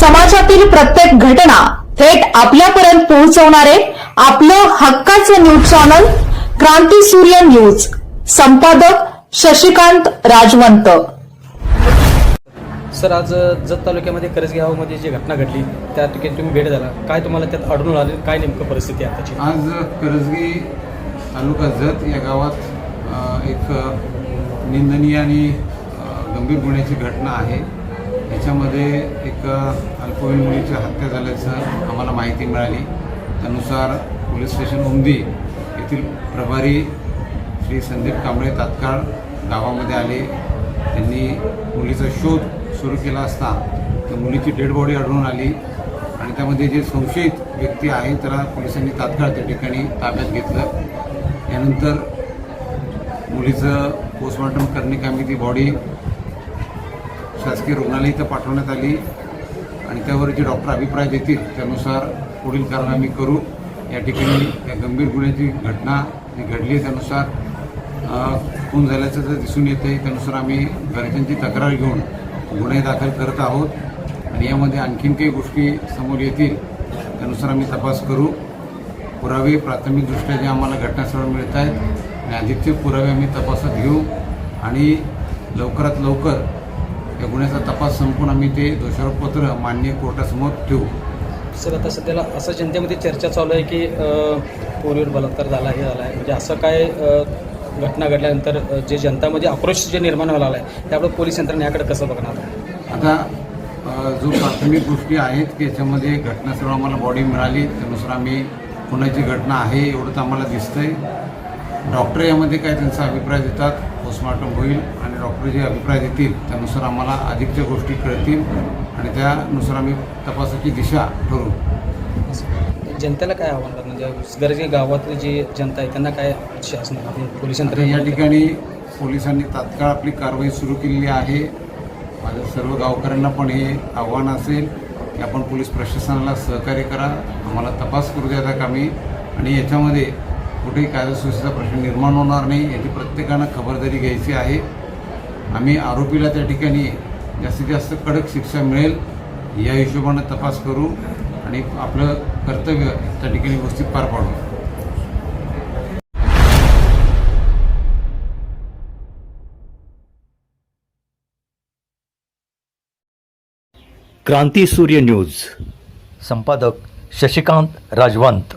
समाजातील प्रत्येक घटना थेट आपल्यापर्यंत पोहोचवणारे आपलं हक्काचं न्यूज चॅनल क्रांती सूर्य न्यूज. संपादक शशिकांत राजवंत. सर आज जत तालुक्यामध्ये करंजगी गावामध्ये जी घटना घडली त्या ठिकाणी तुम्ही भेट झाला काय तुम्हाला त्यात आढळून आले काय नेमकं परिस्थिती आहे आताची? आज करजगी तालुका जत या गावात एक निंदनीय आणि गंभीर गुन्ह्याची घटना आहे. याच्यामध्ये एक अल्पवयीन मुलीची हत्या झाल्याचं आम्हाला माहिती मिळाली. त्यानुसार पोलीस स्टेशन उमदी येथील प्रभारी श्री संदीप कांबळे तात्काळ गावामध्ये आले. त्यांनी मुलीचा शोध सुरू केला असता त्या मुलीची डेड बॉडी आढळून आली आणि त्यामध्ये जे संशयित व्यक्ती आहे त्याला पोलिसांनी तात्काळ त्या ठिकाणी ताब्यात घेतलं. यानंतर मुलीचं पोस्टमॉर्टम करण्याकामी ती बॉडी शासकीय रुग्णालय इथं पाठवण्यात आली आणि त्यावर जे डॉक्टर अभिप्राय देतील त्यानुसार पुढील कारवाई आम्ही करू. या ठिकाणी या गंभीर गुन्ह्याची घटना जी घडली आहे त्यानुसार खून झाल्याचं जर दिसून येते त्यानुसार आम्ही घरच्यांची तक्रार घेऊन गुन्हे दाखल करत आहोत आणि यामध्ये आणखीन काही गोष्टी समोर येतील त्यानुसार आम्ही तपास करू. पुरावे प्राथमिकदृष्ट्या जे आम्हाला घटनास्थळावर मिळत आहेत आणि अधिकचे पुरावे आम्ही तपासात घेऊ आणि लवकरात लवकर या गुन्ह्याचा तपास संपून आम्ही ते दोषारोपपत्र मान्य कोर्टासमोर ठेवू. सर आता सध्याला असं जनतेमध्ये चर्चा चालू आहे की पोरीवर बलात्कार झाला हे झाला आहे. म्हणजे असं काय घटना घडल्यानंतर जे जनतामध्ये आक्रोश जे निर्माण व्हायला आहे त्यामुळे पोलीस यंत्रणा याकडे कसं बघणार? आता जो प्राथमिक गोष्टी आहेत की याच्यामध्ये घटनास्थळ आम्हाला बॉडी मिळाली त्यानुसार आम्ही खुनाची घटना आहे एवढं तर आम्हाला दिसतंय. डॉक्टर यामध्ये काय त्यांचा अभिप्राय देतात पोस्टमॉर्टम होईल आणि डॉक्टर जे अभिप्राय देतील त्यानुसार आम्हाला अधिकच्या गोष्टी कळतील आणि त्यानुसार आम्ही तपासाची दिशा ठरवू. जनतेला काय आव्हान करणार? म्हणजे गरजे गावातली जी जनता आहे त्यांना काय शासन आपली पोलीस आता या ठिकाणी पोलिसांनी तात्काळ आपली कारवाई सुरू केलेली आहे. माझ्या सर्व गावकऱ्यांना पण हे आव्हान असेल की आपण पोलीस प्रशासनाला सहकार्य करा. आम्हाला तपास करू द्या कामी आणि याच्यामध्ये कुठेही कायदा सुव्यवस्थेचा प्रश्न निर्माण होणार नाही याची प्रत्येकानं खबरदारी घ्यायची आहे. आम्ही आरोपीला त्या ठिकाणी जास्तीत जास्त कडक शिक्षा मिळेल या हिशोबानं तपास करू आणि आपलं कर्तव्य त्या ठिकाणी व्यवस्थित पार पाडू. क्रांती सूर्य न्यूज. संपादक शशिकांत राजवंत.